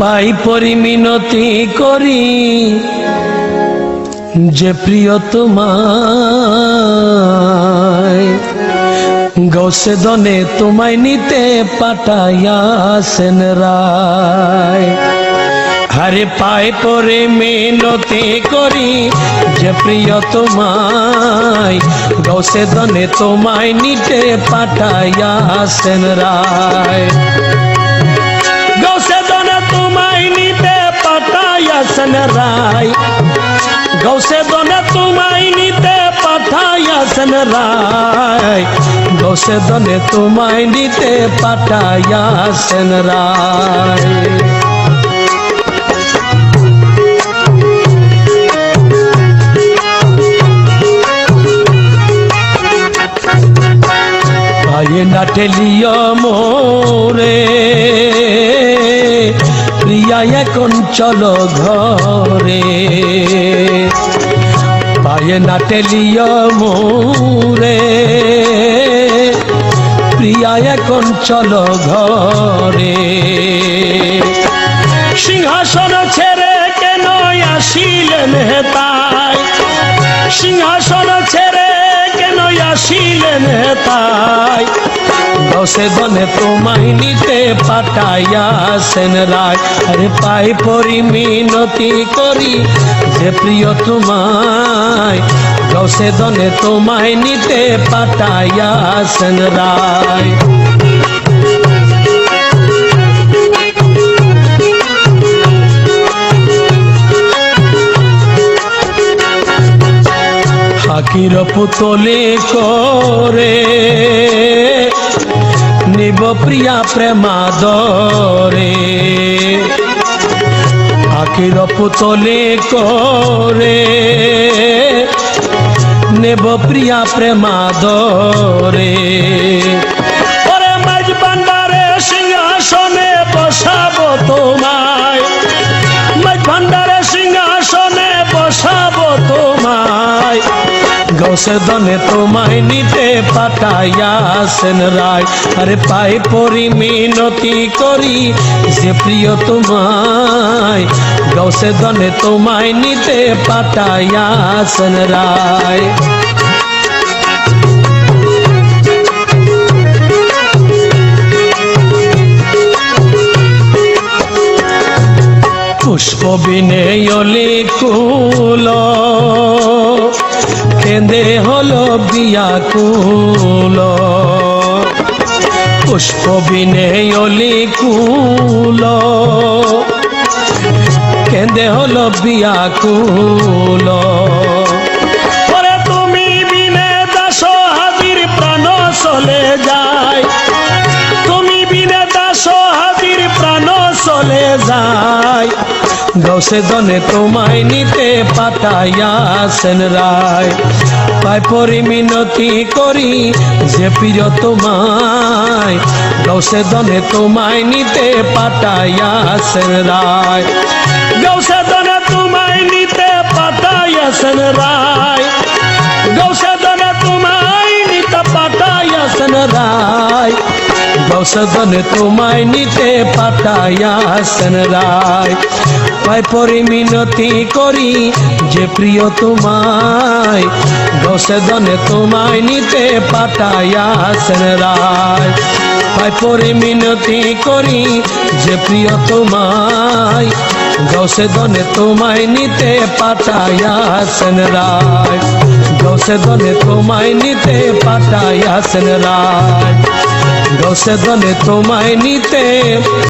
পাই পরিমিনতি করি, যে প্রিয় তোমায়। গৌসে দনে তোমায় নিতে পাঠাইয়াছেন রায়। হারে পায় পরে মিনতি করি, যে প্রিয় তোমায়। গৌসে দনে তোমায় নিতে পাঠাইয়াছেন রায়। পাঠাইয়াছেন রায় গৌসে দনে তোমায় নিতে পাঠাইয়াছেন রায় গৌসে দনে তোমায় নিতে পাঠাইয়াছেন রায় পায়ে না ঠেলিয় মোরে প্রিয়া এখন চলো ঘরে। পায়ে না ঠেলিয় মোরে। প্রিয়া, এখন চলো ঘরে। সিংহাসন ছেড়ে কেন আসিলেন হেতায় সিংহাসন ছেড়ে কেন আসিলেন তাই? দশে দনে তোমায় নিতে পাঠাইয়াছেন রায়। আরে পাই পরিমিনতি করি যে প্রিয় তোমায়। দশে দনে তোমায় নিতে পাঠাইয়াছেন রায়। হাকির পুতলে করে নিব প্রিয়া প্রেমাদরে। হাকির পুতলে করে। নেব প্রিয়া প্রেমাদরে। ওরে মাঝ সিংহাসনে বসাবো তোমায়। মাঝ দনে তোমায় নিতে পাঠাইয়াছেন রায়। আরে পাই পরিমিনতি করি যে প্রিয় তোমায়। গৌসে দনে তোমায় নিতে পাঠাইয়াছেন রায়। পুষ্প বিনেয়লি কুল কেঁদে হলো বিয়াকুল পুষ্প বিনেয়লি কুল। কেঁদে হলো বিয়াকুল ওরে তুমি বিনে দাস হাজির প্রাণ চলে যায়। চলে যায়। দশে দনে তোমায় নিতে পাঠাইয়াছেন রায়। পাই পরিমিনতি করি যে প্রিয় তোমায়। দশে দনে তোমায় নিতে পাঠাইয়াছেন রায়। গৌসে দনে তোমায় নিতে পাঠাইয়াছেন রায়। দশদনে তোমায় নিতে পাঠাইয়াছেন রায়। পাই পরিমিনতি করি যে প্রিয় তোমায়। দশদনে তোমায় নিতে পাঠাইয়াছেন রায়। পাই পরিমিনতি করি যে প্রিয় তোমায়। দশে দনে তোমায় নিতে পাঠাইয়াছেন রায়। দশে দনে তোমায় নিতে পাঠাইয়াছেন রায়। দশে দনে তোমায় নিতে